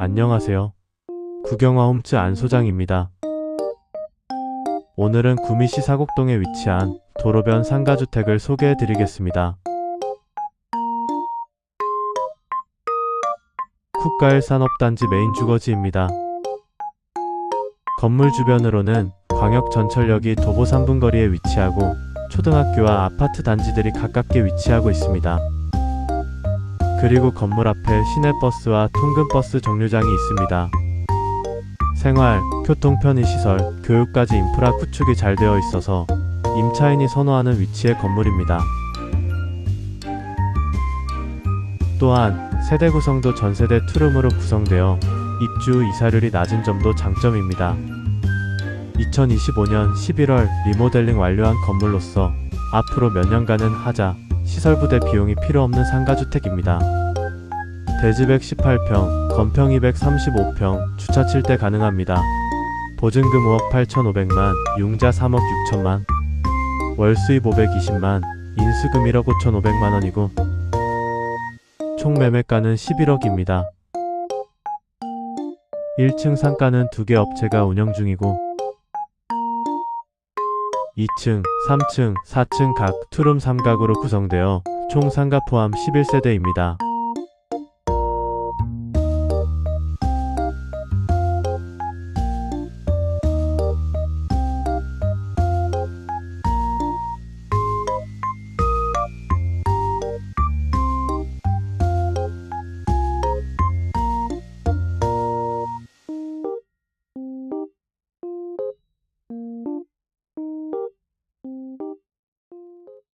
안녕하세요. 구경화 홈츠 안 소장입니다. 오늘은 구미시 사곡동에 위치한 도로변 상가주택을 소개해 드리겠습니다. 국가일 산업단지 메인 주거지입니다. 건물 주변으로는 광역 전철역이 도보 3분 거리에 위치하고 초등학교와 아파트 단지들이 가깝게 위치하고 있습니다. 그리고 건물 앞에 시내버스와 통근버스 정류장이 있습니다. 생활, 교통 편의시설, 교육까지 인프라 구축이 잘 되어 있어서 임차인이 선호하는 위치의 건물입니다. 또한 세대 구성도 전세대 투룸으로 구성되어 입주 이사율이 낮은 점도 장점입니다. 2025년 11월 리모델링 완료한 건물로서 앞으로 몇 년간은 하자 시설부대 비용이 필요 없는 상가주택입니다. 대지백 18평, 건평 235평, 주차 7대 가능합니다. 보증금 5억 8,500만, 융자 3억 6천만, 월수입 520만, 인수금 1억 5,500만 원이고, 총 매매가는 11억입니다. 1층 상가는 2개 업체가 운영 중이고, 2층, 3층, 4층 각 투룸 3각으로 구성되어 총 상가 포함 11세대입니다.